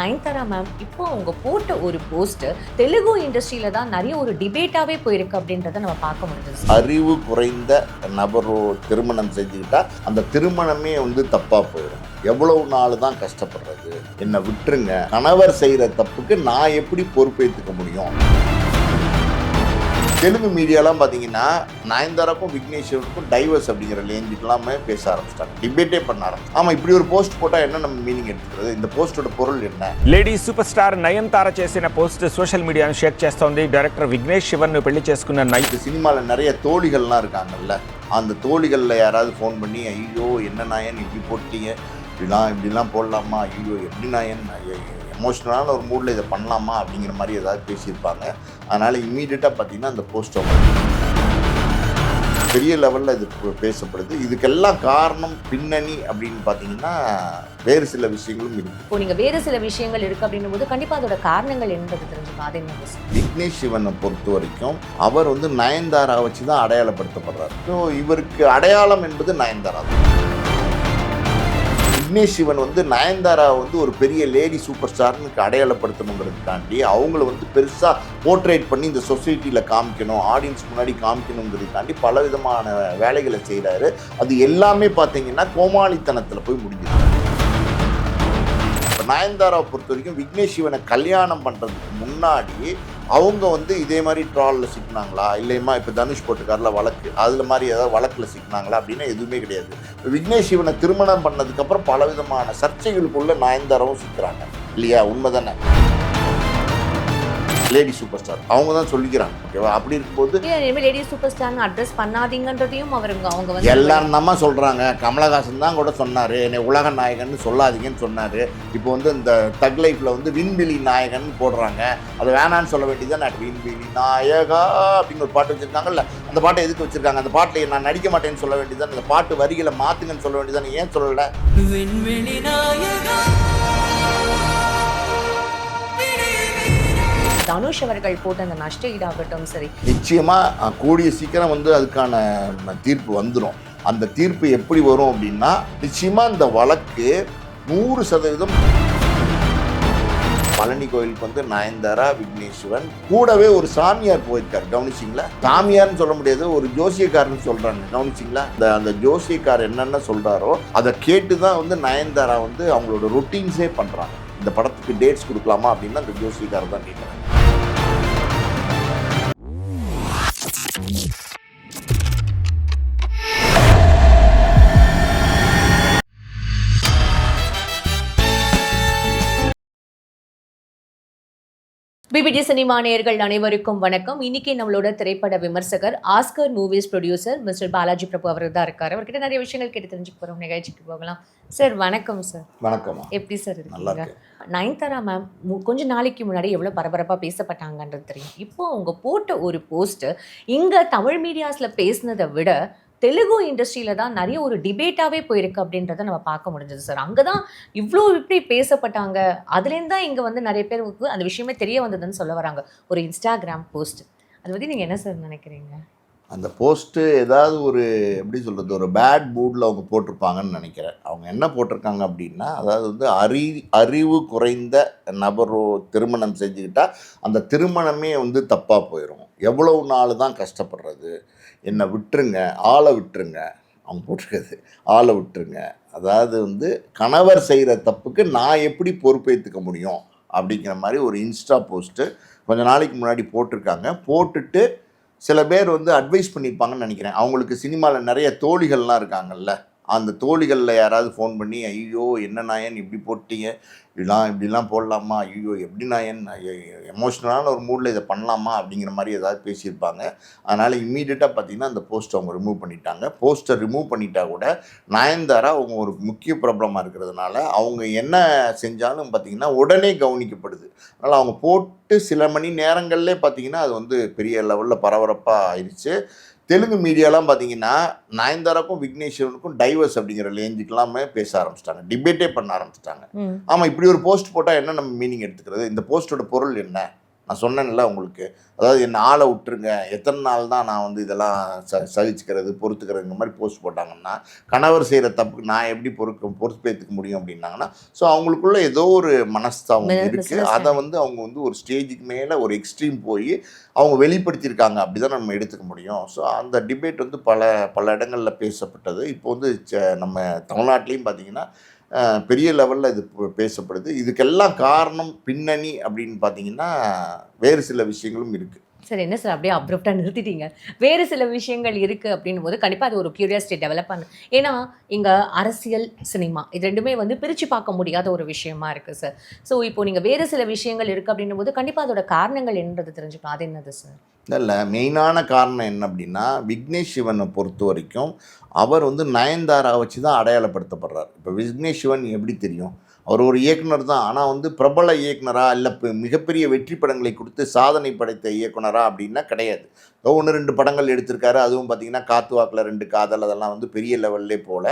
Nayanthara ma'am இப்போ அவங்க போட்ட ஒரு போஸ்ட் தெலுங்கு இண்டஸ்ட்ரியில தான் நிறைய ஒரு டிபேட்டாவே போயிருக்கு அப்படின்றத நம்ம பார்க்க முடிஞ்சது அறிவு குறைந்த நபரோ திருமணம் செஞ்சுக்கிட்டா அந்த திருமணமே வந்து தப்பா போயிடும். எவ்வளவு நாள் தான் கஷ்டப்படுறது? என்னை விட்டுருங்க. கணவர் செய்கிற தப்புக்கு நான் எப்படி பொறுப்பேற்றுக்க முடியும்? தெலுங்கு மீடியாலாம் பார்த்தீங்கன்னா நயன்தாராக்கும் விக்னேஸ்வருக்கும் டைவர்ஸ் அப்படிங்கிற லேஞ்சுக்கெல்லாமே பேச ஆரம்பிச்சிட்டாங்க டிபேட்டே பண்ண ஆரம்பிச்சு ஆமாம் இப்படி ஒரு போஸ்ட் போட்டால் என்ன நம்ம மீனிங் எடுத்துக்கிறது இந்த போஸ்டோட பொருள் என்ன లేడీ సూపర్ స్టార్ నయన్తార చేసిన పోస్ట్ సోషల్ మీడియాను షేక్ చేస్తోంది డైరెక్టర్ విఘ్నేష్ శివన్ పెళ్లి చేసుకున్న నై இந்த சினிமாவில் நிறைய தோழிகள்லாம் இருக்காங்கல்ல அந்த தோழிகளில் யாராவது ஃபோன் பண்ணி ஐயோ என்ன நாயன் இப்படி போட்டீங்க இப்படிலாம் இப்படிலாம் போடலாமா? ஐயோ எப்படி நாயன் எமோஷ்னலான ஒரு மூடில் இதை பண்ணலாமா? அப்படிங்கிற மாதிரி ஏதாவது பேசியிருப்பாங்க. அதனால் இம்மீடியட்டாக பார்த்தீங்கன்னா அந்த போஸ்ட் பெரிய லெவலில் இது பேசப்படுது. இதுக்கெல்லாம் காரணம் பின்னணி அப்படின்னு பார்த்தீங்கன்னா வேறு சில விஷயங்களும் இருக்குது இப்போ நீங்க வேறு சில விஷயங்கள் இருக்கு அப்படின்னும் போது கண்டிப்பா அதோட காரணங்கள் என்பது தெரிஞ்சுக்கும் அது என்ன? விக்னேஷ் சிவனை பொறுத்த வரைக்கும் அவர் வந்து நயன்தாரா வச்சு தான் அடையாளப்படுத்தப்படுறார். ஸோ இவருக்கு அடையாளம் என்பது நயன்தாரா தான். விக்னேஷ் சிவன் வந்து நயன்தாரா வந்து ஒரு பெரிய லேடி சூப்பர் ஸ்டார்னு அடையாளப்படுத்தணுங்கிறதுக்காண்டி அவங்கள வந்து பெருசாக போர்ட்ரேட் பண்ணி இந்த சொசைட்டியில் காமிக்கணும் ஆடியன்ஸ் முன்னாடி காமிக்கணுங்கிறதுக்காண்டி பல விதமான வேலைகளை செய்கிறாரு அது எல்லாமே பார்த்தீங்கன்னா கோமாளித்தனத்தில் போய் முடிஞ்சுது. நயன்தாராவை பொறுத்த வரைக்கும் விக்னேஷ் சிவனை கல்யாணம் பண்ணுறதுக்கு முன்னாடி அவங்க வந்து இதே மாதிரி ட்ராலில் சிக்கினாங்களா? இல்லையம்மா இப்போ தனுஷ் போட்டுக்காரில் வழக்கு. அதில் மாதிரி ஏதாவது வழக்கில் சிக்கினாங்களா? அப்படின்னு எதுவுமே கிடையாது. விக்னேஷ் சிவனை திருமணம் பண்ணதுக்கப்புறம் பலவிதமான சர்ச்சைகளுக்குள்ளே சர்ச்சைகளுக்குள்ள நயன்தாராவும் சிக்கிறாங்க. இல்லையா? உண்மை தானே லேடி சூப்பர் ஸ்டார் அவங்க தான் சொல்லிக்கிறாங்க ஓகேவா அப்படி இருக்கும்போது இனிமேல் லேடி சூப்பர் ஸ்டார்னு அட்ரஸ் பண்ணாதீங்கன்றதையும் அவருங்க அவங்க வந்து எல்லாரும் தான் சொல்கிறாங்க கமலஹாசன் தான் கூட சொன்னார். என்னை உலக நாயகன்னு சொல்லாதீங்கன்னு சொன்னார். இப்போ வந்து இந்த தக் லைஃப்பில் வந்து விண்வெளி நாயகன் போடுறாங்க. அதை வேணான்னு சொல்ல வேண்டியது நான் விண்வெளி நாயகா அப்படின்னு ஒரு பாட்டு வச்சுருக்காங்கல்ல அந்த பாட்டை எதுக்கு வச்சுருக்காங்க? அந்த பாட்டில் நான் நடிக்க மாட்டேன்னு சொல்ல வேண்டியது அந்த பாட்டு வரிகளை மாற்றுங்கன்னு சொல்ல வேண்டியது ஏன் சொல்லலை? விண்வெளி நாயகா தனுஷ் அவர்கள் போட்ட அந்த நஷ்ட ஈடாகட்டும் சரி. நிச்சயமாக கூடிய சீக்கிரம் வந்து அதுக்கான தீர்ப்பு வந்துடும் அந்த தீர்ப்பு எப்படி வரும் அப்படின்னா நிச்சயமாக இந்த வழக்கு நூறு சதவீதம் பழனி கோயிலுக்கு வந்து நயன்தாரா விக்னேஸ்வரன் கூடவே ஒரு சாமியார் போயிருக்காரு. கவனிச்சிங்களா? சாமியார்னு சொல்ல முடியாது ஒரு ஜோசியக்காரன்னு சொல்றாங்க கவனிச்சிங்களா? இந்த அந்த ஜோசியக்கார் என்னென்ன சொல்றாரோ அதை கேட்டு தான் வந்து நயன்தாரா வந்து அவங்களோட ரொட்டீன்ஸே பண்றாங்க. இந்த படத்துக்கு டேட்ஸ் கொடுக்கலாமா அப்படின்னு அந்த ஜோசியக்காரர் தான் கேட்குறாங்க பிபிடி சினிமா நேயர்கள் அனைவருக்கும் வணக்கம். இன்னைக்கு நம்மளோட திரைப்பட விமர்சகர் Oscar movies producer mister Balaji Prabhu அவர் தான் இருக்காரு. அவர்கிட்ட நிறைய விஷயங்கள் கேட்டு தெரிஞ்சுக்க போறோம். நிகழ்ச்சிக்கு போகலாம். சார் வணக்கம் சார் வணக்கம்மா. எப்படி சார் இருக்கீங்க? இருக்கு நயன்தாரா மேம் கொஞ்ச நாளைக்கு முன்னாடி எவ்வளோ பரபரப்பாக பேசப்பட்டாங்கன்றது தெரியும். இப்போ அவங்க போட்ட ஒரு போஸ்ட் இங்கே தமிழ் மீடியாஸில் பேசினதை விட தெலுங்கு இண்டஸ்ட்ரியில தான் நிறைய ஒரு டிபேட்டாகவே போயிருக்கு அப்படின்றத நம்ம பார்க்க முடிஞ்சது சார் அங்கே தான் இவ்வளோ இப்படி பேசப்பட்டாங்க. அதுலேருந்து தான் இங்கே வந்து நிறைய பேருக்கு அந்த விஷயமே தெரிய வந்ததுன்னு சொல்ல வராங்க. ஒரு இன்ஸ்டாகிராம் போஸ்ட் அதை பற்றி நீங்கள் என்ன சார் நினைக்கிறீங்க? அந்த போஸ்ட்டு ஏதாவது ஒரு எப்படி சொல்கிறது ஒரு பேட் மூடில் அவங்க போட்டிருப்பாங்கன்னு நினைக்கிறேன். அவங்க என்ன போட்டிருக்காங்க அப்படின்னா அதாவது வந்து அறி அறிவு குறைந்த நபரோ திருமணம் செஞ்சுக்கிட்டால் அந்த திருமணமே வந்து தப்பாக போயிடும் எவ்வளவு நாள் தான் கஷ்டப்படுறது? என்னை விட்டுருங்க ஆளை விட்டுருங்க. அவங்க போட்டிருக்கிறது ஆளை விட்டுருங்க. அதாவது வந்து கணவர் செய்கிற தப்புக்கு நான் எப்படி பொறுப்பேற்றுக்க முடியும் அப்படிங்கிற மாதிரி ஒரு இன்ஸ்டா போஸ்ட்டு கொஞ்ச நாளைக்கு முன்னாடி போட்டிருக்காங்க. போட்டுட்டு சில பேர் வந்து அட்வைஸ் பண்ணியிருப்பாங்கன்னு நினைக்கிறேன். அவங்களுக்கு சினிமாவில் நிறைய தோழிகள்லாம் இருக்காங்கல்ல. அந்த தோழிகளில் யாராவது ஃபோன் பண்ணி ஐயோ என்ன நாயன் இப்படி போட்டீங்க? இப்படிலாம் இப்படிலாம் போடலாமா? ஐயோ எப்படி நாயன்? எமோஷ்னலான ஒரு மூடில் இதை பண்ணலாமா? அப்படிங்கிற மாதிரி ஏதாவது பேசியிருப்பாங்க. அதனால் இம்மீடியட்டாக பார்த்தீங்கன்னா அந்த போஸ்ட்டை அவங்க ரிமூவ் பண்ணிட்டாங்க. போஸ்ட்டை ரிமூவ் பண்ணிட்டா கூட நயன்தாரா அவங்க ஒரு முக்கிய ப்ராப்ளமாக இருக்கிறதுனால அவங்க என்ன செஞ்சாலும் பார்த்தீங்கன்னா உடனே கவனிக்கப்படுது. அதனால் அவங்க போட்டு சில மணி நேரங்கள்லே பார்த்தீங்கன்னா அது வந்து பெரிய லெவலில் பரபரப்பாக ஆயிடுச்சு தெலுங்கு மீடியாலாம் பார்த்தீங்கன்னா நயன்தாராக்கும் விக்னேஸ்வரனுக்கும் டைவர்ஸ் அப்படிங்கிற லேஞ்சுக்கெல்லாமே பேச ஆரம்பிச்சிட்டாங்க. டிபேட்டே பண்ண ஆரம்பிச்சிட்டாங்க. ஆமாம் இப்படி ஒரு போஸ்ட் போட்டால் என்ன நம்ம மீனிங் எடுத்துக்கிறது? இந்த போஸ்ட்டோட பொருள் என்ன? நான் சொன்னேன்ல உங்களுக்கு. அதாவது என்னை ஆளை விட்டுருங்க. எத்தனை நாள் தான் நான் வந்து இதெல்லாம் ச சகிச்சுக்கிறது பொறுத்துக்கிறதுங்க மாதிரி போஸ்ட் போட்டாங்கன்னா கணவர் செய்கிற தப்புக்கு நான் எப்படி பொறுக்க பொறுப்பேற்றுக்க முடியும் அப்படின்னாங்கன்னா ஸோ அவங்களுக்குள்ள ஏதோ ஒரு மனஸ்தாபம் இருக்குது. அதை வந்து அவங்க வந்து ஒரு ஸ்டேஜுக்கு மேலே ஒரு எக்ஸ்ட்ரீம் போய் அவங்க வெளிப்படுத்தியிருக்காங்க. அப்படி தான் நம்ம எடுத்துக்க முடியும். ஸோ அந்த டிபேட் வந்து பல பல இடங்களில் பேசப்பட்டது. இப்போ வந்து நம்ம தமிழ்நாட்டிலையும் பார்த்தீங்கன்னா பெரிய லெவலில் இது பேசப்படுது. இதுக்கெல்லாம் காரணம் பின்னணி அப்படின்னு பார்த்தீங்கன்னா வேறு சில விஷயங்களும் இருக்குது சார் என்ன சார் அப்படியே அப்ரப்டாக நிறுத்திட்டீங்க? வேறு சில விஷயங்கள் இருக்குது அப்படின்னும் போது கண்டிப்பாக அது ஒரு க்யூரியாசிட்டி டெவலப் பண்ணு. ஏன்னா இங்கே அரசியல் சினிமா இது ரெண்டுமே வந்து பிரித்து பார்க்க முடியாத ஒரு விஷயமா இருக்குது சார். ஸோ இப்போ நீங்கள் வேறு சில விஷயங்கள் இருக்குது அப்படின்னும் போது கண்டிப்பாக அதோட காரணங்கள் என்னன்றது தெரிஞ்சுக்கணும் அது என்னது சார்? இல்லை மெயினான காரணம் என்ன அப்படின்னா விக்னேஷ் சிவனை பொறுத்த வரைக்கும் அவர் வந்து நயன்தாரா வச்சு தான் அடையாளப்படுத்தப்படுறார். இப்போ விக்னேஷ் சிவன் எப்படி தெரியும்? அவர் ஒரு இயக்குனர் தான். ஆனால் வந்து பிரபல இயக்குனரா இல்லை மிகப்பெரிய வெற்றி படங்களை கொடுத்து சாதனை படைத்த இயக்குனரா அப்படின்னா கிடையாது. ஒன்று ரெண்டு படங்கள் எடுத்திருக்காரு. அதுவும் பார்த்தீங்கன்னா காத்து வாக்கில் ரெண்டு காதல் அதெல்லாம் வந்து பெரிய லெவல்லே போல.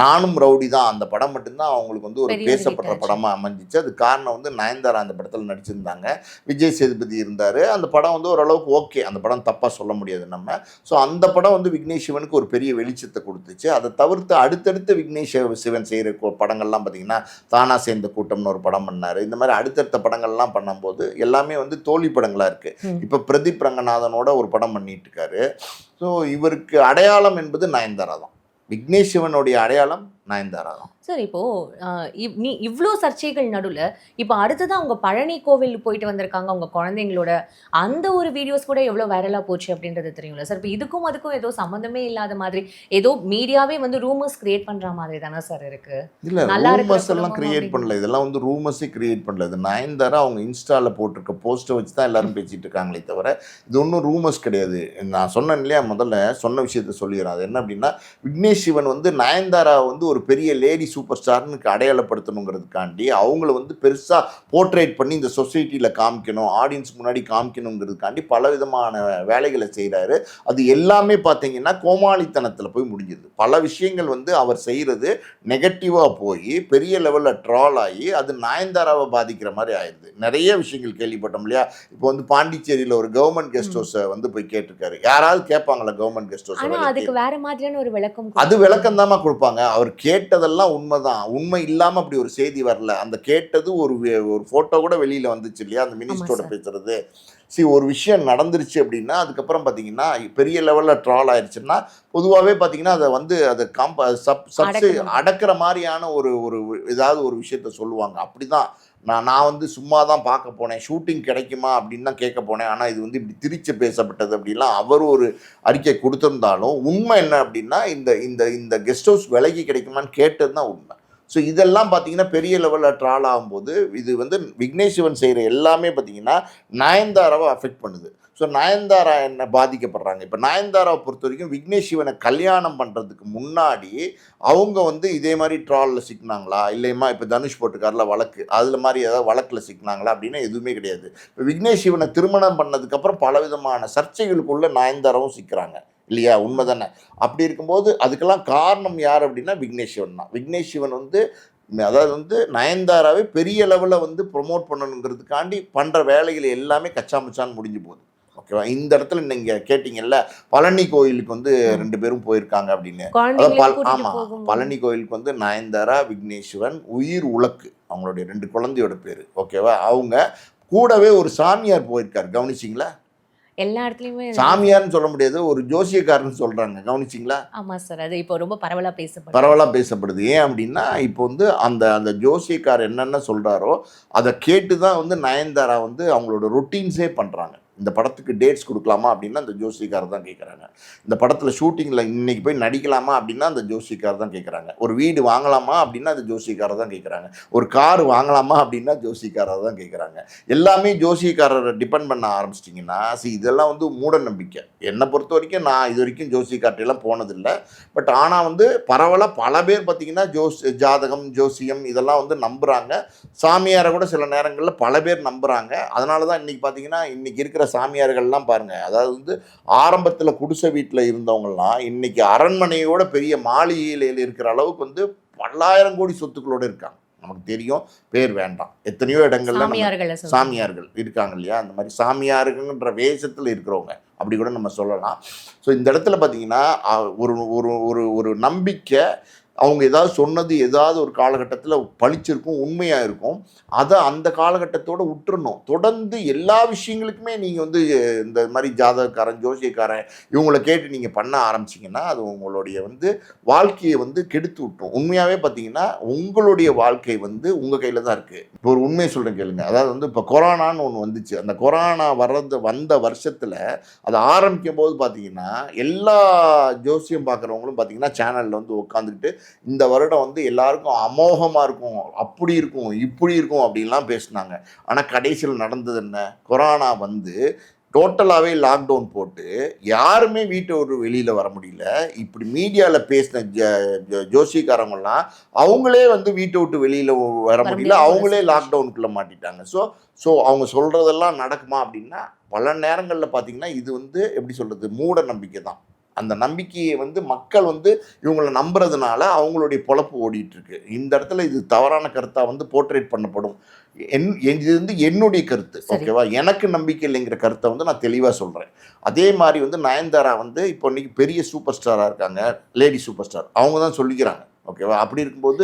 நானும் ரவுடி தான். அந்த படம் மட்டும்தான் அவங்களுக்கு வந்து ஒரு பேசப்படுற. படமாக அமைஞ்சிச்சு. அது காரணம் வந்து நயன்தாரா அந்த படத்தில் நடிச்சிருந்தாங்க. விஜய் சேதுபதி இருந்தார். அந்த படம் வந்து ஓரளவுக்கு ஓகே. அந்த படம் தப்பாக சொல்ல முடியாது நம்ம. ஸோ அந்த படம் வந்து விக்னேஷ் சிவனுக்கு ஒரு பெரிய வெளிச்சத்தை கொடுத்துச்சு. அதை தவிர்த்து அடுத்தடுத்த விக்னேஷ் சிவன் செய்கிற படங்கள்லாம் பார்த்தீங்கன்னா தானா சேர்ந்த கூட்டம்னு ஒரு படம் பண்ணார். இந்த மாதிரி அடுத்தடுத்த படங்கள்லாம் பண்ணும்போது எல்லாமே வந்து தோல்வி படங்களாக இருக்குது. இப்போ பிரதீப் ரங்கநாதனோட ஒரு படம் பண்ணிட்டு இருக்காரு ஸோ இவருக்கு அடையாளம் என்பது நயன்தாரா தான். விக்னேஷ் சிவனுடைய அடையாளம் நயன்தாரா தான். சார் இப்போ ஆஹ், இவ்- நீ இவ்வளோ சர்ச்சைகள் நடுவில் இப்போ அடுத்ததான் அவங்க பழனி கோவில் போயிட்டு வந்திருக்காங்க அவங்க குழந்தைங்களோட அந்த ஒரு வீடியோஸ் கூட எவ்வளோ வைரலாக போச்சு அப்படின்றது தெரியும்ல சார்? இப்போ இதுக்கும் அதுக்கும் ஏதோ சம்மந்தமே இல்லாத மாதிரி ஏதோ மீடியாவே வந்து ரூமர்ஸ் கிரியேட் பண்ணுற மாதிரி தானே சார் இருக்கு? இல்ல நல்லா ரூமர்ஸ் எல்லாம் கிரியேட். பண்ணல. இதெல்லாம் வந்து ரூமர்ஸே கிரியேட் பண்ணல. இது நயன்தாரா அவங்க இன்ஸ்டால போட்டிருக்க போஸ்ட்டை வச்சு தான் எல்லாரும் பேசிட்டு இருக்காங்களே தவிர இது ஒன்றும் ரூமர்ஸ் கிடையாது. நான் சொன்னேன் இல்லையா முதல்ல சொன்ன விஷயத்த சொல்லிடுறேன். அது என்ன அப்படின்னா விக்னேஷ் சிவன் வந்து நயன்தாரா வந்து ஒரு பெரிய லேடி சூப்பர் ஸ்டார்னு அடையாளப்படுத்தணுங்கிறதுக்காண்டி அவங்கள வந்து பெருசா போர்ட்ரேட் பண்ணி இந்த சொசைட்டியில் காமிக்கணும் ஆடியன்ஸ் முன்னாடி காமிக்கணுங்கிறதுக்காண்டி பல விதமான வேலைகளை செய்கிறாரு அது எல்லாமே பார்த்தீங்கன்னா கோமாளித்தனத்தில் போய் முடிஞ்சுது. பல விஷயங்கள் வந்து அவர் செய்கிறது நெகட்டிவாக போய் பெரிய லெவலில் ட்ரால் ஆகி அது நயன்தாராவை பாதிக்கிற மாதிரி ஆயிடுது. நிறைய விஷயங்கள் கேள்விப்பட்டோம் இல்லையா? இப்போ வந்து பாண்டிச்சேரியில் ஒரு கவர்மெண்ட் கெஸ்ட் ஹவுஸை வந்து போய் கேட்டிருக்காரு. யாராவது கேட்பாங்களா கவர்மெண்ட் கெஸ்ட் ஹவுஸ் அதுக்கு வேற மாதிரியான ஒரு விளக்கம் அது விளக்கம் கொடுப்பாங்க. அவர் கேட்டதெல்லாம் உண்மைதான். உண்மை இல்லாமல் அப்படி ஒரு செய்தி வரல. அந்த கேட்டது ஒரு ஒரு ஃபோட்டோ கூட வெளியில் வந்துச்சு இல்லையா? அந்த மினிஸ்டரோட. பேசுறது. சரி ஒரு விஷயம் நடந்துருச்சு அப்படின்னா அதுக்கப்புறம் பார்த்தீங்கன்னா பெரிய லெவலில் ட்ரால் ஆயிடுச்சுன்னா பொதுவாகவே பார்த்தீங்கன்னா அதை வந்து அதை காம்ப சப் சப்ஸு. அடக்கிற மாதிரியான ஒரு ஒரு ஏதாவது ஒரு விஷயத்த சொல்லுவாங்க. அப்படி தான் நான் நான் வந்து சும்மா தான் பார்க்க போனேன். ஷூட்டிங் கிடைக்குமா அப்படின்னு தான் கேட்க போனேன். ஆனால் இது வந்து இப்படி திரிச்சு பேசப்பட்டது அப்படிலாம் அவர் ஒரு அறிக்கை கொடுத்துருந்தாலும் உண்மை என்ன அப்படின்னா இந்த இந்த இந்த கெஸ்ட் ஹவுஸ் விலைக்கு கிடைக்குமான்னு கேட்டது தான் உண்மை. ஸோ இதெல்லாம் பார்த்தீங்கன்னா பெரிய லெவலில் ட்ரால் ஆகும்போது இது வந்து விக்னேஷ் சிவன் செய்கிற எல்லாமே பார்த்தீங்கன்னா நயன்தாராவை அஃபெக்ட் பண்ணுது. ஸோ நயன்தாரா என்ன பாதிக்கப்படுறாங்க? இப்போ நயன்தாராவை பொறுத்த வரைக்கும் விக்னேஷ் சிவனை கல்யாணம் பண்ணுறதுக்கு முன்னாடி அவங்க வந்து இதே மாதிரி ட்ராலில் சிக்கினாங்களா? இல்லையம்மா இப்போ தனுஷ் போட்டுக்காரில் வழக்கு. அதில் மாதிரி ஏதாவது வழக்கில் சிக்கினாங்களா? அப்படின்னா எதுவுமே கிடையாது. இப்போ விக்னேஷ் சிவனை திருமணம் பண்ணதுக்கப்புறம் பலவிதமான சர்ச்சைகளுக்குள்ளே நயன்தாராவும் சிக்கிறாங்க. இல்லையா? உண்மை தானே அப்படி இருக்கும்போது அதுக்கெல்லாம் காரணம் யார் அப்படின்னா விக்னேஷ் சிவன் தான். விக்னேஷ் சிவன் வந்து அதாவது வந்து நயன்தாராவை பெரிய லெவலில் வந்து ப்ரொமோட் பண்ணணுங்கிறதுக்காண்டி பண்ணுற வேலைகள் எல்லாமே கச்சா முச்சான்னு முடிஞ்சு போகுது. ஓகேவா இந்த இடத்துல நீங்கள் கேட்டிங்கல்ல பழனி கோயிலுக்கு வந்து ரெண்டு பேரும் போயிருக்காங்க அப்படின்னு. ஆமாம் பழனி கோயிலுக்கு வந்து நயன்தாரா விக்னேஸ்வரன் உயிர் உலக்கு அவங்களுடைய ரெண்டு குழந்தையோட பேர். ஓகேவா அவங்க கூடவே ஒரு சாமியார் போயிருக்காரு. கவனிச்சிங்களா? எல்லா இடத்துலயுமே சாமியார்னு சொல்ல முடியாது ஒரு ஜோசியக்காரன்னு சொல்றாங்க. கவனிச்சிங்களா? ஆமா சார். அது இப்போ ரொம்ப பரவலா பேசப்படுது. பரவலாக பேசப்படுது. ஏன் அப்படின்னா இப்போ வந்து அந்த அந்த ஜோசியக்கார் என்னென்ன சொல்றாரோ அதை கேட்டு தான் வந்து நயன்தாரா வந்து அவங்களோட ரொட்டீன்ஸே பண்றாங்க. இந்த படத்துக்கு டேட்ஸ் கொடுக்கலாமா அப்படின்னா அந்த ஜோசிக்கார் தான் கேட்குறாங்க இந்த படத்தில் ஷூட்டிங்கில் இன்றைக்கி போய் நடிக்கலாமா அப்படின்னா அந்த ஜோசிக்கார் தான் கேட்குறாங்க ஒரு வீடு வாங்கலாமா அப்படின்னா அந்த ஜோசிக்காரை தான் கேட்குறாங்க ஒரு கார் வாங்கலாமா அப்படின்னா ஜோசிக்காரரை தான் கேட்குறாங்க எல்லாமே ஜோசிக்காரரை டிபெண்ட் பண்ண ஆரம்பிச்சிட்டிங்கன்னா சி இதெல்லாம் வந்து மூட நம்பிக்கை. என்னை பொறுத்த வரைக்கும் நான் இது வரைக்கும் ஜோசியக்கார்ட்டெல்லாம் போனதில்லை. பட் ஆனால் வந்து பரவலாக பல பேர் பார்த்தீங்கன்னா ஜோஸ் ஜாதகம் ஜோசியம் இதெல்லாம் வந்து நம்புகிறாங்க சாமியாரை கூட சில நேரங்களில் பல பேர் நம்புகிறாங்க அதனால தான் இன்றைக்கி பார்த்தீங்கன்னா இன்றைக்கி இருக்கிற சாமியார்கள்லாம் பாருங்கள் அதாவது வந்து ஆரம்பத்தில் குடிசை வீட்டில் இருந்தவங்கலாம் இன்றைக்கி அரண்மனையோட பெரிய மாளிகையில் இருக்கிற அளவுக்கு வந்து பல்லாயிரம் கோடி சொத்துக்களோடு இருக்காங்க. நமக்கு தெரியும். பேர் வேண்டாம். எத்தனையோ இடங்கள்ல சாமியார்களை இருக்காங்க இல்லையா? அந்த மாதிரி சாமியாருங்கன்ற வேஷத்தில் இருக்கிறவங்க. அப்படி கூட நம்ம சொல்லலாம். ஸோ இந்த இடத்துல பார்த்தீங்கன்னா ஒரு ஒரு ஒரு நம்பிக்கை அவங்க ஏதாவது சொன்னது ஏதாவது ஒரு காலகட்டத்தில் பழிச்சிருக்கும் உண்மையாக இருக்கும். அதை அந்த காலகட்டத்தோட விட்டுறணும் தொடர்ந்து எல்லா விஷயங்களுக்குமே நீங்கள் வந்து இந்த மாதிரி ஜாதகக்காரன் ஜோசியக்காரன் இவங்களை கேட்டு நீங்கள் பண்ண ஆரம்பிச்சிங்கன்னா அது உங்களுடைய வந்து வாழ்க்கையை வந்து கெடுத்து விட்டுரும் உண்மையாகவே பார்த்தீங்கன்னா உங்களுடைய வாழ்க்கை வந்து உங்கள் கையில் தான் இருக்குது இப்போ ஒரு உண்மையை சொல்கிறேன் கேளுங்க. அதாவது வந்து இப்போ கொரோனான்னு ஒன்று வந்துச்சு. அந்த கொரோனா வர்றது வந்த வருஷத்தில் அது ஆரம்பிக்கும் போது பார்த்தீங்கன்னா எல்லா ஜோசியம் பார்க்குறவங்களும் பார்த்தீங்கன்னா சேனலில் வந்து உட்காந்துக்கிட்டு இந்த வருடம் வந்து எல்லாருக்கும் அமோகமாக இருக்கும் அப்படி இருக்கும் இப்படி இருக்கும் அப்படின்லாம் பேசினாங்க. ஆனால் கடைசியில் நடந்தது என்ன? கொரோனா வந்து டோட்டலாகவே லாக்டவுன் போட்டு யாருமே வீட்டை ஒரு வெளியில் வர முடியல. இப்படி மீடியாவில் பேசின ஜ ஜ- ஜோசியக்காரங்கெல்லாம் அவங்களே வந்து வீட்டை விட்டு வெளியில் வர முடியல. அவங்களே. லாக்டவுனுக்குள்ளே மாட்டிட்டாங்க. ஸோ ஸோ அவங்க சொல்கிறதெல்லாம் நடக்குமா அப்படின்னா பல நேரங்களில் பார்த்தீங்கன்னா இது வந்து எப்படி சொல்கிறது மூட நம்பிக்கை தான் அந்த நம்பிக்கையை வந்து மக்கள் வந்து இவங்களை நம்புறதுனால அவங்களுடைய பொழப்பு ஓடிட்டு இருக்கு இந்த இடத்துல இது தவறான கருத்தாக வந்து போர்ட்ரேட் பண்ணப்படும். என் இது வந்து என்னுடைய கருத்து. ஓகேவா? எனக்கு நம்பிக்கை இல்லைங்கிற கருத்தை வந்து நான் தெளிவாக சொல்கிறேன் அதே மாதிரி வந்து நயன்தாரா வந்து இப்போ இன்னைக்கு பெரிய சூப்பர் ஸ்டாராக இருக்காங்க. லேடி சூப்பர் ஸ்டார் அவங்க தான் சொல்லிக்கிறாங்க. ஓகேவா? அப்படி இருக்கும்போது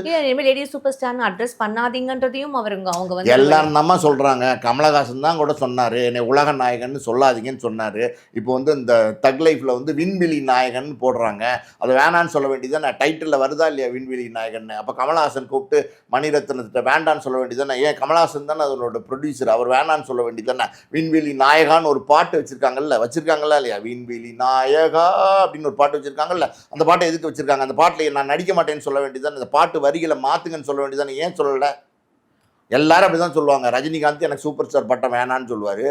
லேடி சூப்பர் ஸ்டார்னு அட்ரஸ் பண்ணாதீங்கன்றதையும் அவருங்க அவங்க வந்து எல்லாரும் தாம்மா சொல்கிறாங்க கமலஹாசன் தான் கூட சொன்னார். என்னை உலக நாயகன்னு சொல்லாதீங்கன்னு சொன்னார். இப்போ வந்து இந்த தக் லைஃப்பில் வந்து விண்வெளி நாயகன் போடுறாங்க. அதை வேணான்னு சொல்ல வேண்டியதானே டைட்டிலில் வருதா இல்லையா விண்வெளி நாயகன் அப்போ கமலஹாசன் கூப்பிட்டு மணிரத்னத்திட்ட வேண்டான்னு சொல்ல வேண்டியதானே ஏன் கமலஹாசன் தானே அதனோட ப்ரொடியூசர் அவர் வேணான்னு சொல்ல வேண்டியதானே விண்வெளி நாயகான்னு ஒரு பாட்டு வச்சுருக்காங்கல்ல? வச்சுருக்காங்களா இல்லையா? விண்வெளி நாயகா அப்படின்னு ஒரு பாட்டு வச்சுருக்காங்கல்ல? அந்த பாட்டை எதுக்கு வச்சுருக்காங்க? அந்த பாட்டில் நான் நடிக்க மாட்டேன்னு சொல்ல சொல்ல வேண்டியதானே இந்த பாட்டு வரிகளை மாற்றுங்கன்னு சொல்ல வேண்டியதானே ஏன் சொல்லலை? எல்லாரும் அப்படி தான் சொல்லுவாங்க. ரஜினிகாந்த் எனக்கு சூப்பர் ஸ்டார் பட்டம் வேணான்னு சொல்லுவார்.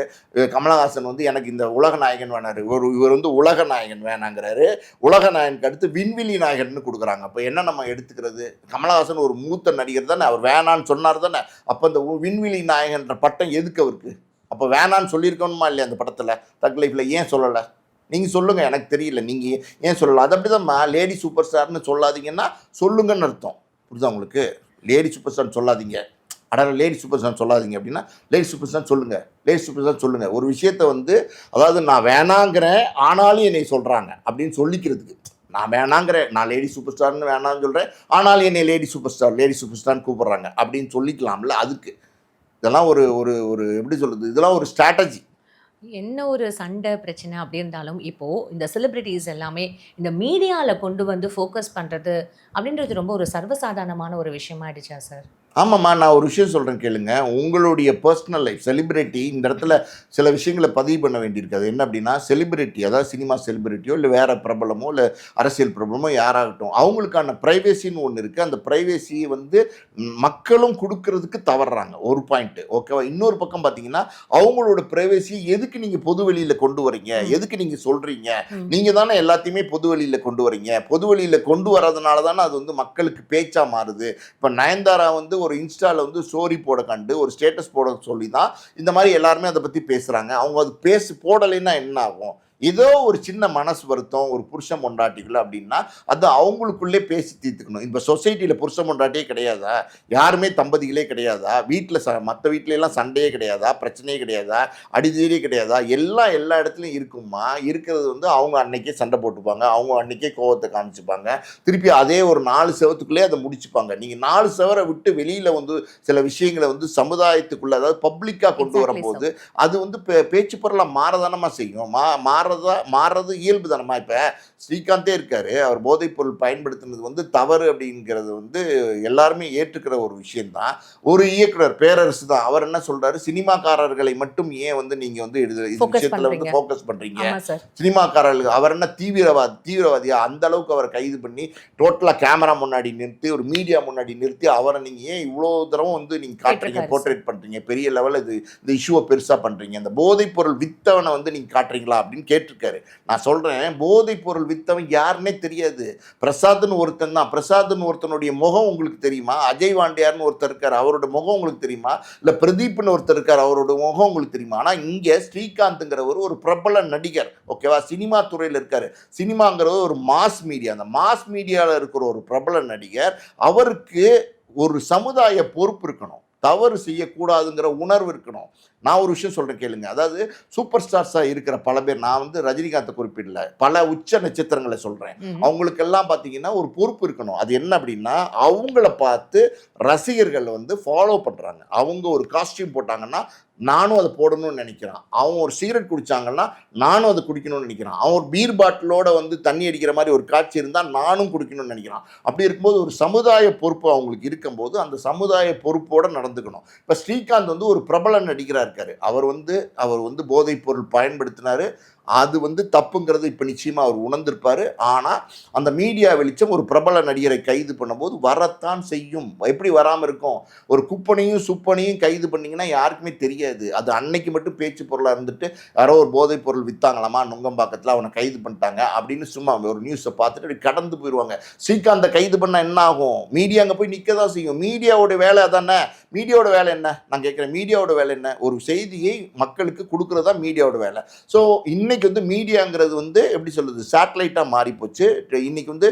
கமலஹாசன் வந்து எனக்கு இந்த உலக நாயகன் வேணாரு. ஒரு இவர் வந்து உலக நாயகன் வேணாங்கிறாரு. உலக நாயகனுக்கு அடுத்து விண்வெளி நாயகன்னு கொடுக்குறாங்க. அப்போ என்ன நம்ம எடுத்துக்கிறது? கமலஹாசன் ஒரு மூத்த நடிகர் தானே. அவர் வேணான்னு சொன்னார் தானே. அப்போ இந்த விண்வெளி நாயகன்ற பட்டம் எதுக்கு அவருக்கு? அப்போ வேணான்னு சொல்லியிருக்கணுமா இல்லையா அந்த படத்தில்? தக் லைஃப்பில் ஏன் சொல்லலை? நீங்கள் சொல்லுங்கள் எனக்கு தெரியல. நீங்கள் ஏன் சொல்லலாம் அது அப்படி தான் லேடி சூப்பர் ஸ்டார்னு சொல்லாதீங்கன்னா சொல்லுங்கன்னு அர்த்தம். புரியுதா உங்களுக்கு? லேடி சூப்பர் ஸ்டார் சொல்லாதீங்க. அட லேடி சூப்பர் ஸ்டார் சொல்லாதீங்க அப்படின்னா லேடி சூப்பர் ஸ்டார் சொல்லுங்கள் லேடி சூப்பர் ஸ்டார் சொல்லுங்கள் ஒரு விஷயத்தை வந்து அதாவது நான் வேணாங்கிறேன் ஆனாலும் என்னை சொல்கிறாங்க அப்படின்னு சொல்லிக்கிறதுக்கு. நான் வேணாங்கிறேன் நான் லேடி சூப்பர் ஸ்டார்னு வேணாம்னு சொல்கிறேன் ஆனாலும் என்னை lady super star lady super ஸ்டார்னு கூப்பிட்றாங்க அப்படின்னு சொல்லிக்கலாம்ல அதுக்கு. இதெல்லாம் ஒரு ஒரு ஒரு எப்படி சொல்கிறது இதெல்லாம் ஒரு ஸ்ட்ராட்டஜி. என்ன ஒரு சண்டை பிரச்சனை அப்படி இருந்தாலும் இப்போது இந்த செலிப்ரிட்டிஸ் எல்லாமே இந்த மீடியாவில் கொண்டு வந்து ஃபோக்கஸ் பண்ணுறது அப்படின்றது ரொம்ப ஒரு சர்வசாதாரணமான ஒரு விஷயமாயிடுச்சா சார் ஆமாம்மா நான் ஒரு விஷயம் சொல்கிறேன் கேளுங்க. உங்களுடைய பர்சனல் லைஃப் செலிபிரிட்டி இந்த இடத்துல சில விஷயங்களை பதிவு பண்ண வேண்டியிருக்கு. அது என்ன அப்படின்னா செலிபிரிட்டி அதாவது சினிமா செலிபிரிட்டியோ இல்லை வேற பிரபலமோ இல்லை அரசியல் பிரபலமோ யாராகட்டும் அவங்களுக்கான ப்ரைவேசின்னு ஒன்று இருக்குது அந்த ப்ரைவேசியை வந்து மக்களும் கொடுக்கறதுக்கு தவறுறாங்க. ஒரு பாயிண்ட்டு ஓகேவா இன்னொரு பக்கம் பார்த்தீங்கன்னா அவங்களோட ப்ரைவேசி எதுக்கு நீங்கள் பொது வெளியில் கொண்டு வரீங்க. எதுக்கு நீங்கள் சொல்கிறீங்க. நீங்கள் தானே எல்லாத்தையுமே பொது வெளியில் கொண்டு வரீங்க. பொது வெளியில் கொண்டு வரதுனால தானே அது வந்து மக்களுக்கு பேச்சா மாறுது. இப்போ நயன்தாரா வந்து ஒரு இன்ஸ்டாவில் வந்து ஸ்டோரி போட கண்டு ஒரு ஸ்டேட்டஸ் போட சொல்லி தான் இந்த மாதிரி எல்லாருமே அதை பற்றி பேசுகிறாங்க அவங்க அது பேசி போடலைன்னா என்ன ஆகும்? ஏதோ ஒரு சின்ன மனசு வருத்தம் ஒரு புருஷன் பொண்டாட்டிகள் அப்படின்னா அது அவங்களுக்குள்ளே பேசி தீர்த்துக்கணும். இப்போ சொசைட்டியில் புருஷன் பொண்டாட்டியே கிடையாதா? யாருமே தம்பதிகளே கிடையாதா? வீட்டில் ச மற்ற வீட்டிலலாம் சண்டையே கிடையாதா? பிரச்சனையே கிடையாதா? அடிதடியே கிடையாதா? எல்லாம் எல்லா இடத்துலையும் இருக்குமா இருக்கிறது வந்து அவங்க அன்னைக்கே சண்டை போட்டுப்பாங்க. அவங்க அன்னைக்கே கோவத்தை காமிச்சுப்பாங்க. திருப்பி அதே ஒரு நாலு செவத்துக்குள்ளே அதை முடிச்சுப்பாங்க. நீங்கள் நாலு செவரை விட்டு வெளியில் வந்து சில விஷயங்களை வந்து சமுதாயத்துக்குள்ள அதாவது பப்ளிக்காக கொண்டு வரும்போது அது வந்து பே- பேச்சு பொருளாக மாறதானமா செய்யும். மா மாறதா மாறுறது இயல்பு தானம்மா இப்போ? ஸ்ரீகாந்தே இருக்காரு. அவர் போதைப் பொருள் பயன்படுத்தினது வந்து தவறு அப்படிங்கிறது வந்து எல்லாருமே ஏற்றுக்கிற ஒரு விஷயம்தான். ஒரு இயக்குனர் பேரரசு தான். அவர் என்ன சொல்றாரு? சினிமாக்காரர்களை மட்டும் ஏன் வந்து நீங்க வந்து இது விஷயத்துல வந்து பண்றீங்க. ஃபோக்கஸ் பண்றீங்க? சினிமாக்காரர்களுக்கு அவர் என்ன தீவிரவாதி தீவிரவாதியா? அந்த அளவுக்கு அவரை கைது பண்ணி டோட்டலாக கேமரா முன்னாடி நிறுத்தி ஒரு மீடியா முன்னாடி நிறுத்தி அவரை நீங்கள் ஏன் இவ்வளோ தரம் வந்து நீங்கள் காட்டுறீங்க போர்ட்ரேட் பண்ணுறீங்க பெரிய லெவலில் இது இந்த இஷ்யூவை பெருசாக பண்ணுறீங்க இந்த போதைப் பொருள் வித்தவனை வந்து நீங்கள் காட்டுறீங்களா அப்படின்னு கேட்டிருக்காரு. நான் சொல்கிறேன் போதைப் பொருள் வித்தவன் யாருன்னே தெரியாது. பிரசாத்னு ஒருத்தன் தான். பிரசாத்னு ஒருத்தனுடைய முகம் உங்களுக்கு தெரியுமா? அஜய் வாண்டியார்னு ஒருத்தர் இருக்கார். அவரோட முகம் உங்களுக்கு தெரியுமா? இல்லை பிரதீப்னு ஒருத்தர் இருக்கார். அவரோட முகம் உங்களுக்கு தெரியுமா? ஆனால் இங்கே ஸ்ரீகாந்த்ங்கிறவர் ஒரு பிரபல நடிகர். ஓகேவா? சினிமா துறையில் இருக்கார். சினிமாங்கிறது ஒரு மாஸ் மீடியா அந்த மாஸ் மீடியாவில் இருக்கிற ஒரு பிரபல நடிகர். அவருக்கு ஒரு சமுதாய பொறுப்பு இருக்கணும். தவறு செய்யக்கூடாதுங்கிற உணர்வு இருக்கணும். நான் ஒரு விஷயம் சொல்கிறேன் கேளுங்க. அதாவது சூப்பர் ஸ்டார்ஸாக இருக்கிற பல பேர் நான் வந்து ரஜினிகாந்தை குறிப்பிடல. பல உச்ச நட்சத்திரங்களை சொல்கிறேன். அவங்களுக்கெல்லாம் பார்த்தீங்கன்னா ஒரு பொறுப்பு இருக்கணும். அது என்ன அப்படின்னா அவங்கள பார்த்து ரசிகர்கள் வந்து ஃபாலோ பண்ணுறாங்க அவங்க ஒரு காஸ்டியூம் போட்டாங்கன்னா நானும் அதை போடணும்னு நினைக்கிறான். அவன் ஒரு சிகரெட் குடித்தாங்கன்னா நானும் அதை குடிக்கணும்னு நினைக்கிறான். அவன் ஒரு பீர் பாட்டிலோட வந்து தண்ணி அடிக்கிற மாதிரி ஒரு காட்சி இருந்தால் நானும் குடிக்கணும்னு நினைக்கிறான். அப்படி இருக்கும்போது ஒரு சமுதாய பொறுப்பு அவங்களுக்கு இருக்கும்போது அந்த சமுதாய பொறுப்போடு நடந்துக்கணும். இப்போ ஸ்ரீகாந்த் வந்து ஒரு பிரபல நடிகராக இருக்கார். அவர் வந்து அவர் வந்து போதைப் பொருள் பயன்படுத்தினார். அது வந்து தப்புங்கிறது இப்போ நிச்சயமாக அவர் உணர்ந்திருப்பார். ஆனால் அந்த மீடியா வெளிச்சம் ஒரு பிரபல நடிகரை கைது பண்ணும்போது வரத்தான் செய்யும். எப்படி வராமல் இருக்கும்? ஒரு குப்பனையும் சுப்பனையும் கைது பண்ணிங்கன்னா யாருக்குமே தெரியாது. அது அன்னைக்கு மட்டும் பேச்சு பொருளாக இருந்துட்டு யாரோ ஒரு போதைப் பொருள் வித்தாங்களாமா நுங்கம்பாக்கத்தில் அவனை கைது பண்ணிட்டாங்க அப்படின்னு சும்மா ஒரு நியூஸை பார்த்துட்டு அப்படி கடந்து போயிடுவாங்க ஸ்ரீகாந்தை கைது பண்ணால் என்ன ஆகும் மீடியா அங்கே போய் நிற்க தான் செய்யும். மீடியாவோட வேலை தானே மீடியாவோட வேலை என்ன? நான் கேட்குறேன் மீடியாவோட வேலை என்ன? ஒரு செய்தியை மக்களுக்கு கொடுக்குறது தான் மீடியாவோட வேலை. ஸோ இன்றைக்கி வந்து மீடியாங்கிறது வந்து எப்படி சொல்கிறது சேட்டலைட்டாக மாறி போச்சு வந்து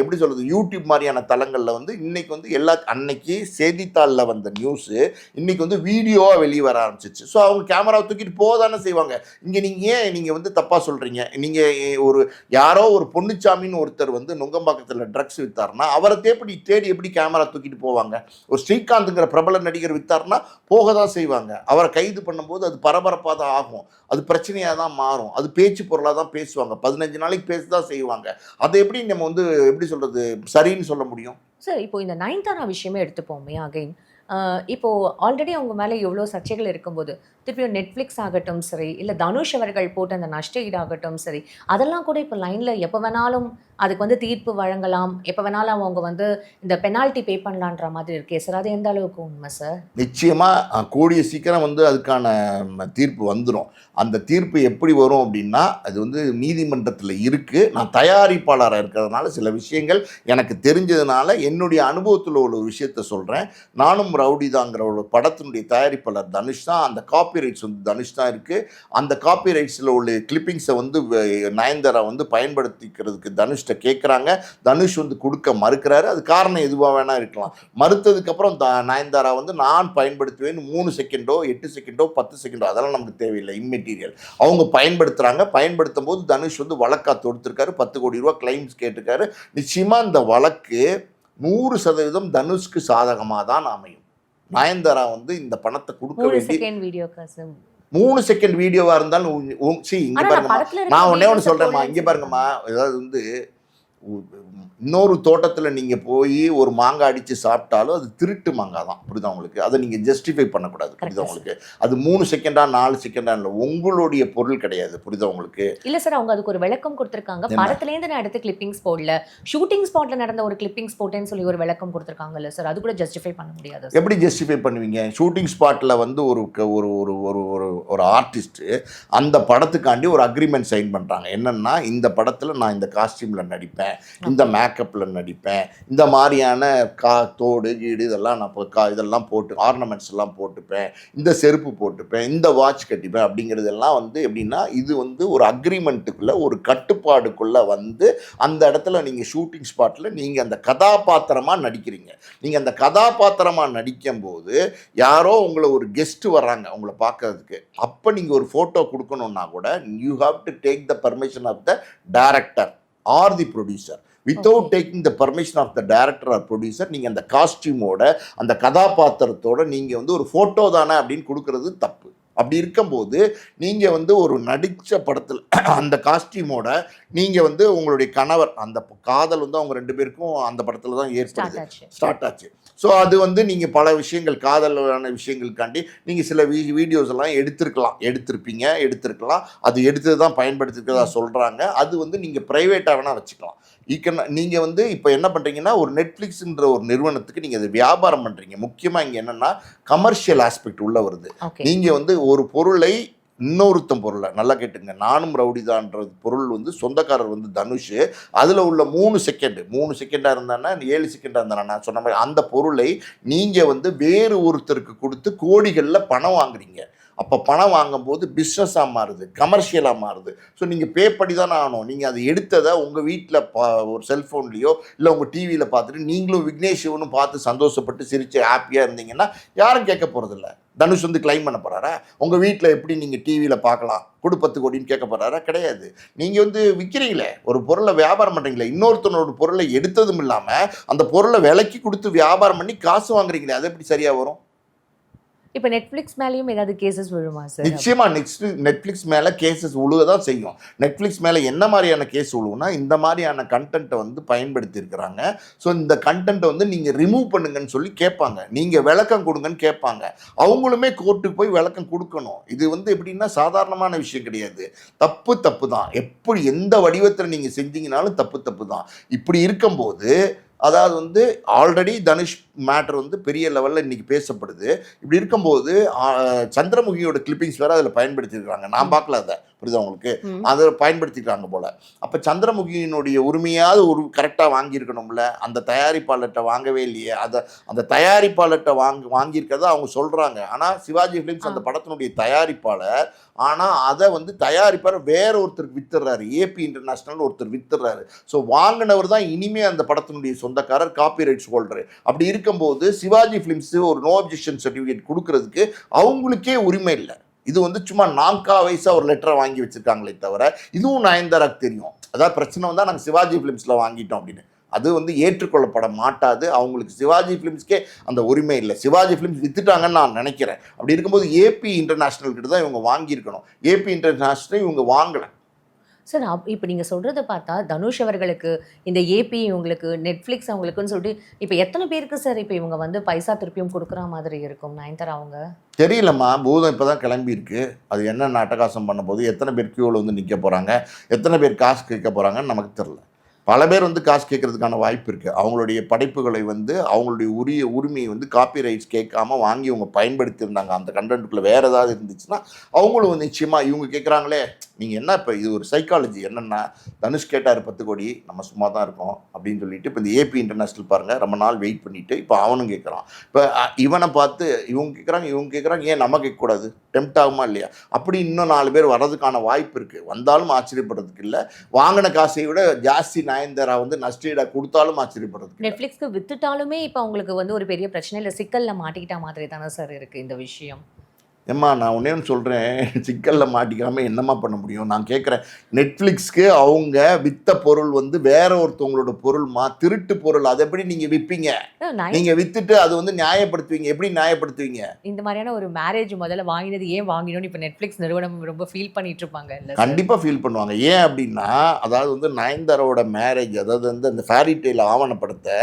எப்படி சொல்கிறது யூடியூப் மாதிரியான தளங்களில் வந்து இன்றைக்கி வந்து எல்லா அன்னைக்கு செய்தித்தாளில் வந்த நியூஸு இன்றைக்கி வந்து வீடியோவாக வெளியே வர ஆரம்பிச்சிச்சு. ஸோ அவங்க கேமராவை தூக்கிட்டு போக தானே செய்வாங்க. இங்கே நீங்கள் ஏன் நீங்கள் வந்து தப்பாக சொல்கிறீங்க நீங்கள் ஒரு யாரோ ஒரு பொன்னுச்சாமின்னு ஒருத்தர் வந்து நுங்கம்பாக்கத்தில் ட்ரக்ஸ் வித்தாருன்னா அவரை தேப்படி தேடி எப்படி கேமரா தூக்கிட்டு போவாங்க? ஒரு ஸ்ரீகாந்துங்கிற பிரபல நடிகர் விற்றாருன்னா போக தான் செய்வாங்க. அவரை கைது பண்ணும்போது அது பரபரப்பாக தான் ஆகும். அது பிரச்சனையாக தான் மாறும். அது பேச்சு பொருளாக தான் பேசுவாங்க. பதினஞ்சு நாளைக்கு பேச தான் செய்வாங்க. அதை எப்படி நம்ம வந்து எப்படி சொல்கிறது சரின்னு சொல்ல முடியும்? சார் இப்போ இந்த நயன்தாரா விஷயமே எடுத்துப்போமே அகைன் இப்போது ஆல்ரெடி அவங்க மேலே எவ்வளோ சர்ச்சைகள் இருக்கும்போது திருப்பியும் நெட்ஃப்ளிக்ஸ் ஆகட்டும் சரி இல்லை தனுஷ் அவர்கள் போட்ட அந்த நஷ்ட ஈடாகட்டும் சரி அதெல்லாம் கூட இப்போ லைனில் எப்போ வேணாலும் அதுக்கு வந்து தீர்ப்பு வழங்கலாம். எப்போ வேணாலும் அவங்க வந்து இந்த பெனால்ட்டி பே பண்ணலான்ற மாதிரி இருக்கே. சார் அது எந்த அளவுக்கு உண்மை சார் நிச்சயமாக கூடிய சீக்கிரம் வந்து அதுக்கான தீர்ப்பு வந்துடும் அந்த தீர்ப்பு எப்படி வரும் அப்படின்னா அது வந்து நீதிமன்றத்தில் இருக்குது நான் தயாரிப்பாளராக இருக்கிறதுனால சில விஷயங்கள் எனக்கு தெரிஞ்சதுனால என்னுடைய அனுபவத்தில் உள்ள ஒரு விஷயத்த சொல்கிறேன் நானும் ரவுடிதாங்கிற ஒரு படத்தினுடைய தயாரிப்பாளர் தனுஷ் தான். அந்த காப்பிரைட்ஸ் வந்து தனுஷ் தான் இருக்குது அந்த காப்பிரைட்ஸில் உள்ள கிளிப்பிங்ஸை வந்து நயன்தாரா வந்து பயன்படுத்திக்கிறதுக்கு தனுஷ் தனுஷ்கிட்ட கேட்குறாங்க தனுஷ் வந்து கொடுக்க மறுக்கிறாரு. அது காரணம் எதுவாக வேணா இருக்கலாம். மறுத்ததுக்கப்புறம் த நயன்தாரா வந்து நான் பயன்படுத்துவேன் மூணு செகண்டோ எட்டு செகண்டோ பத்து செகண்டோ அதெல்லாம் நமக்கு தேவையில்லை. இம்மெட்டீரியல் அவங்க பயன்படுத்துகிறாங்க பயன்படுத்தும் போது தனுஷ் வந்து வழக்கா தொடுத்திருக்காரு. பத்து கோடி ரூபா கிளைம்ஸ் கேட்டிருக்காரு. நிச்சயமாக இந்த வழக்கு நூறு சதவீதம் தனுஷ்க்கு சாதகமாக தான் அமையும். நயன்தாரா வந்து இந்த பணத்தை கொடுக்க மூணு வேண்டி செகண்ட் வீடியோக்கா சார் மூணு செகண்ட் வீடியோவா இருந்தாலும் see, இங்க பாருங்கம்மா. நான் ஒண்ணே ஒன்று சொல்றேம்மா. இங்க பாருங்கம்மா. ஏதாவது வந்து இன்னொரு தோட்டத்துல நீங்க போய் ஒரு மாங்காய் அடிச்சு சாப்பிட்டாலும் அது திருட்டு மாங்காய் தான். புரியுதா உங்களுக்கு? அதை நீங்க ஜஸ்டிஃபை பண்ணக்கூடாது. புரியுதா உங்களுக்கு? அது மூணு செகண்டா நாலு செகண்டா இல்லை உங்களுடைய பொருள் கிடையாது. புரியுதா உங்களுக்கு? இல்ல சார் அவங்க அதுக்கு ஒரு விளக்கம் கொடுத்திருக்காங்க. என்ன? படத்துல இருந்து நான் எடுத்த கிளிப்பிங்ஸ் போடல. ஷூட்டிங் ஸ்பாட்ல நடந்த ஒரு கிளிப்பிங்ஸ் போட்டேன்னு சொல்லி ஒரு விளக்கம் கொடுத்திருக்காங்கல்ல சார் அது கூட ஜஸ்டிஃபை பண்ண முடியாது. எப்படி ஜஸ்டிஃபை பண்ணுவீங்க? ஷூட்டிங் ஸ்பாட்டில் வந்து ஒரு ஒரு ஒரு ஒரு ஒரு ஒரு ஆர்டிஸ்ட்டு அந்த படத்துக்காண்டி ஒரு அக்ரிமெண்ட் சைன் பண்ணுறாங்க என்னென்னா இந்த படத்தில் நான் இந்த காஸ்டியூமில் நடிப்பேன். இந்த மேக்கப்பில் நடிப்பேன். இந்த மாதிரியான கா தோடு கீடு இதெல்லாம் நான் கா இதெல்லாம் போட்டு ஆர்னமெண்ட்ஸ் எல்லாம் போட்டுப்பேன். இந்த செருப்பு போட்டுப்பேன். இந்த வாட்ச் கட்டிப்பேன் அப்படிங்கிறதெல்லாம் வந்து எப்படின்னா இது வந்து ஒரு அக்ரிமெண்ட்டுக்குள்ளே ஒரு கட்டுப்பாடுக்குள்ளே வந்து அந்த இடத்துல நீங்கள் ஷூட்டிங் ஸ்பாட்டில் நீங்கள் அந்த கதாபாத்திரமாக நடிக்கிறீங்க. நீங்கள் அந்த கதாபாத்திரமாக நடிக்கும்போது யாரோ உங்களை ஒரு கெஸ்ட்டு வர்றாங்க உங்களை பார்க்கறதுக்கு. அப்போ நீங்கள் ஒரு ஃபோட்டோ கொடுக்கணுன்னா கூட you have to take the permission of the director or the producer without. Taking the permission of the director or producer நீங்கள் அந்த காஸ்டியூமோட அந்த கதாபாத்திரத்தோட நீங்கள் வந்து ஒரு ஃபோட்டோ தானே அப்படின்னு கொடுக்கறது தப்பு. அப்படி இருக்கும்போது நீங்கள் வந்து ஒரு நடித்த படத்தில் அந்த காஸ்டியூமோட நீங்கள் வந்து உங்களுடைய கணவர் அந்த காதல் வந்து அவங்க ரெண்டு பேருக்கும் அந்த படத்தில் தான் ஏற்படுது. ஸ்டார்ட் ஆச்சு. ஸோ அது வந்து நீங்கள் பல விஷயங்கள் காதலான விஷயங்களுக்காண்டி நீங்கள் சில வீ வீடியோஸ் எல்லாம் எடுத்திருக்கலாம். எடுத்திருப்பீங்க எடுத்திருக்கலாம். அது எடுத்து தான் பயன்படுத்திருக்கிறதா சொல்கிறாங்க அது வந்து நீங்கள் ப்ரைவேட்டாக வேணால் வச்சுக்கலாம். ஈக்கன் நீங்கள் வந்து இப்போ என்ன பண்ணுறீங்கன்னா ஒரு நெட்ஃப்ளிக்ஸ்ன்ற ஒரு நிறுவனத்துக்கு நீங்கள் அதை வியாபாரம் பண்ணுறீங்க முக்கியமாக இங்கே என்னென்னா கமர்ஷியல் ஆஸ்பெக்ட் உள்ள வருது. நீங்கள் வந்து ஒரு பொருளை இன்னொருத்தன் பொருளை நல்லா கேட்டுங்க. நானும் ரவுடிதான்ற பொருள் வந்து சொந்தக்காரர் வந்து தனுஷ். அதில் உள்ள மூணு செகண்ட் மூணு செகண்டாக இருந்தானா ஏழு செகண்டாக இருந்தானா நான் சொன்ன மாதிரி அந்த பொருளை நீங்கள் வந்து வேறு ஒருத்தருக்கு கொடுத்து கோடிகளில் பணம் வாங்குறீங்க. அப்போ பணம் வாங்கும்போது பிஸ்னஸாக மாறுது கமர்ஷியலாக மாறுது. ஸோ நீங்கள் பே பண்ணி தானே ஆகணும். நீங்கள் அதை எடுத்ததை உங்கள் வீட்டில் பா ஒரு செல்ஃபோன்லேயோ இல்லை உங்கள் டிவியில் பார்த்துட்டு நீங்களும் விக்னேஷ் சிவனும் பார்த்து சந்தோஷப்பட்டு சிரித்து ஹாப்பியாக இருந்தீங்கன்னா யாரும் கேட்க போகிறதில்ல தனுஷ் வந்து கிளைம் பண்ண போகிறாரா உங்கள் வீட்டில் எப்படி நீங்கள் டிவியில் பார்க்கலாம்? குடும்பத்து கோடின்னு கேட்க போகிறாரா கிடையாது. நீங்கள் வந்து விற்கிறீங்களே ஒரு பொருளை வியாபாரம் பண்ணுறீங்களே இன்னொருத்தனோட பொருளை எடுத்ததும் இல்லாமல் அந்த பொருளை விலைக்கு கொடுத்து வியாபாரம் பண்ணி காசு வாங்குறீங்களே. அது எப்படி சரியாக வரும்? இப்போ நெட்ஃப்ளிக்ஸ் மேலேயும் ஏதாவது கேசஸ் விழுமா சார் நிச்சயமாக நெக்ஸ்ட் நெட்ஃப்ளிக்ஸ் மேலே கேசஸ் விழுக தான் செய்யும். நெட்ஃப்ளிக்ஸ் மேலே என்ன மாதிரியான கேஸ் விழுவுனா இந்த மாதிரியான கண்டென்ட்டை வந்து பயன்படுத்தியிருக்கிறாங்க. ஸோ இந்த கண்டென்ட்டை வந்து நீங்கள் ரிமூவ் பண்ணுங்கன்னு சொல்லி கேட்பாங்க. நீங்கள் விளக்கம் கொடுங்கன்னு கேட்பாங்க. அவங்களுமே கோர்ட்டுக்கு போய் விளக்கம் கொடுக்கணும். இது வந்து எப்படின்னா சாதாரணமான விஷயம் கிடையாது. தப்பு தப்பு தான் எப்படி எந்த வடிவத்தில் நீங்கள் செஞ்சீங்கனாலும் தப்பு தப்பு தான் இப்படி இருக்கும்போது அதாவது வந்து ஆல்ரெடி தனுஷ் மேட்டர் வந்து பெரிய லெவலில் இன்னைக்கு பேசப்படுது. இப்படி இருக்கும்போது சந்திரமுகியோட கிளிப்பிங்ஸ் வேற அதில் பயன்படுத்தியிருக்காங்க. நான் பார்க்கல அதை. புரியுதா உங்களுக்கு. அதை பயன்படுத்திக்கிறாங்க போல. அப்போ சந்திரமுகியினுடைய உரிமையாவது ஒரு கரெக்டாக வாங்கியிருக்கணும்ல? அந்த தயாரிப்பாளர்கிட்ட வாங்கவே இல்லையே. அதை அந்த தயாரிப்பாளர்கிட்ட வாங்க வாங்கியிருக்கறத அவங்க சொல்கிறாங்க ஆனால் சிவாஜி ஃபிலிம்ஸ் அந்த படத்தினுடைய தயாரிப்பாளர் ஆனால் அதை வந்து தயாரிப்பாளர் வேற ஒருத்தருக்கு வித்துடுறாரு. ஏபி இன்டர்நேஷனல் ஒருத்தர் வித்துடுறாரு. ஸோ வாங்கினவர் தான் இனிமே அந்த படத்தினுடைய சொந்தக்காரர் காப்பி ரைட்ஸ் ஹோல்டர் அப்படி இருக்கும்போது சிவாஜி ஃபிலிம்ஸ் ஒரு நோ அப்ஜெக்ஷன் சர்டிஃபிகேட் கொடுக்கறதுக்கு அவங்களுக்கே உரிமை இல்லை. இது வந்து சும்மா நான்கா வயசாக ஒரு லெட்டரை வாங்கி வச்சிருக்காங்களே தவிர இதுவும் நயன்தாராக்கு தெரியும். அதாவது பிரச்சனை வந்தால் நாங்கள் சிவாஜி ஃபிலிம்ஸில் வாங்கிட்டோம் அப்படின்னு. அது வந்து ஏற்றுக்கொள்ளப்பட மாட்டாது. அவங்களுக்கு சிவாஜி ஃபிலிம்ஸ்க்கே அந்த உரிமை இல்லை. சிவாஜி ஃபிலிம்ஸ் வித்துட்டாங்கன்னு நான் நினைக்கிறேன். அப்படி இருக்கும்போது ஏபி இன்டர்நேஷ்னல் கிட்ட தான் இவங்க வாங்கியிருக்கணும். ஏபி இன்டர்நேஷ்னல் இவங்க வாங்கலை. சார் அப் இப்போ நீங்கள் சொல்கிறத பார்த்தா தனுஷ் அவர்களுக்கு இந்த ஏபி இவங்களுக்கு நெட்ஃப்ளிக்ஸ் அவங்களுக்குன்னு சொல்லிட்டு இப்போ எத்தனை பேருக்கு சார் இப்போ இவங்க வந்து பைசா திருப்பியும் கொடுக்குற மாதிரி இருக்கும்? நயன்தாரா அவங்க? தெரியலம்மா. பூதம் இப்போ தான் கிளம்பியிருக்கு. அது என்ன நாட்டகாசம் பண்ண போது எத்தனை பேர் கியூவில் வந்து நிற்க போகிறாங்க எத்தனை பேர் காசு கேட்க போகிறாங்கன்னு நமக்கு தெரில பல பேர் வந்து காசு கேட்கறதுக்கான வாய்ப்பு இருக்குது அவங்களுடைய படைப்புகளை வந்து அவங்களுடைய உரிய உரிமையை வந்து காப்பி ரைட்ஸ் கேட்காம வாங்கி அவங்க பயன்படுத்தியிருந்தாங்க. அந்த கண்டென்ட்டுக்குள்ளே வேறு ஏதாவது இருந்துச்சுன்னா அவங்களும் வந்து நிச்சயமாக இவங்க கேட்குறாங்களே நீங்கள் என்ன இப்போ இது ஒரு சைக்காலஜி என்னென்னா தனுஷ் கேட்டார் பத்து கோடி நம்ம சும்மா தான் இருக்கோம் அப்படின்னு சொல்லிட்டு இப்போ இந்த ஏபி இன்டர்நேஷ்னல் பாருங்கள் ரொம்ப நாள் வெயிட் பண்ணிட்டு இப்போ அவனும் கேட்குறான் இப்போ இவனை பார்த்து இவங்க கேட்குறாங்க இவங்க கேட்குறாங்க ஏன் நம்ம கேட்கக்கூடாது டெம்ட் ஆகுமா இல்லையா? அப்படி இன்னும் நாலு பேர் வர்றதுக்கான வாய்ப்பு இருக்குது வந்தாலும் ஆச்சரியப்படுறதுக்கு இல்லை. வாங்கின காசை விட ஜாஸ்தி நயன்தாரா வந்து நஷ்டீடா கொடுத்தாலும் ஆச்சரியப்படுறதுக்கு நெட்ஃப்ளிக்ஸ்க்கு வித்துட்டாலுமே இப்போ அவங்களுக்கு வந்து ஒரு பெரிய பிரச்சனை இல்லை சிக்கலில் மாட்டிக்கிட்ட மாதிரி தானே சார் இருக்குது இந்த விஷயம்? ஏம்மா நான் ஒன்றே சொல்கிறேன் சிக்கலில் மாட்டிக்காமல் என்னம்மா பண்ண முடியும்? நான் கேட்குறேன் நெட்ஃப்ளிக்ஸ்க்கு அவங்க வித்த பொருள் வந்து வேற ஒருத்தவங்களோட பொருள்மா திருட்டு பொருள். அதை எப்படி நீங்கள் விற்பீங்க நீங்கள் வித்துட்டு அது வந்து நியாயப்படுத்துவீங்க. எப்படி நியாயப்படுத்துவீங்க? இந்த மாதிரியான ஒரு மேரேஜ் முதல்ல வாங்கினது ஏன் வாங்கினோம்னு இப்போ நெட்ஃப்ளிக்ஸ் நிறுவனம் ரொம்ப ஃபீல் பண்ணிட்டு இருப்பாங்க கண்டிப்பாக ஃபீல் பண்ணுவாங்க. ஏன் அப்படின்னா அதாவது வந்து நயன்தாரோட மேரேஜ் அதாவது வந்து அந்த ஃபேரி டெய்ல் ஆவணப்படத்தை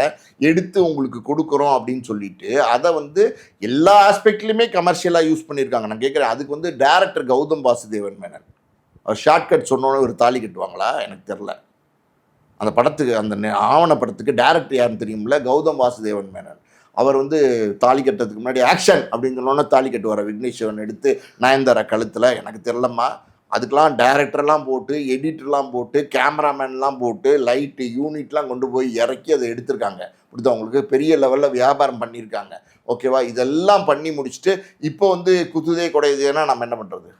எடுத்து உங்களுக்கு கொடுக்குறோம் அப்படின்னு சொல்லிட்டு அதை வந்து எல்லா ஆஸ்பெக்ட்லையுமே கமர்ஷியலாக யூஸ் பண்ணியிருக்காங்க நான் கேட்குறேன் அதுக்கு வந்து டேரக்டர் கௌதம் வாசுதேவன் மேனன் அவர் ஷார்ட்கட் சொன்னோன்னு ஒரு தாலி கட்டுவாங்களா? எனக்கு தெரில அந்த படத்துக்கு அந்த ஆவணப்படத்துக்கு டேரக்டர் யாருன்னு தெரியும்ல கௌதம் வாசுதேவன் மேனன் அவர் வந்து தாலி கட்டுறதுக்கு முன்னாடி ஆக்ஷன் அப்படின்னு சொன்னோன்னே தாலி கட்டுவார். விக்னேஸ்வரன் எடுத்து நயன்தாரா கழுத்தில். எனக்கு தெரிலம்மா அதுக்கெலாம் டேரக்டர்லாம் போட்டு எடிட்டர்லாம் போட்டு கேமராமேன்லாம் போட்டு லைட்டு யூனிட்லாம் கொண்டு போய் இறக்கி அதை எடுத்திருக்காங்க. இப்படிதான் பெரிய லெவலில் வியாபாரம் பண்ணியிருக்காங்க. ஓகேவா இதெல்லாம் பண்ணி முடிச்சுட்டு இப்போ வந்து குத்துதே குடையுதுன்னா நம்ம என்ன பண்ணுறது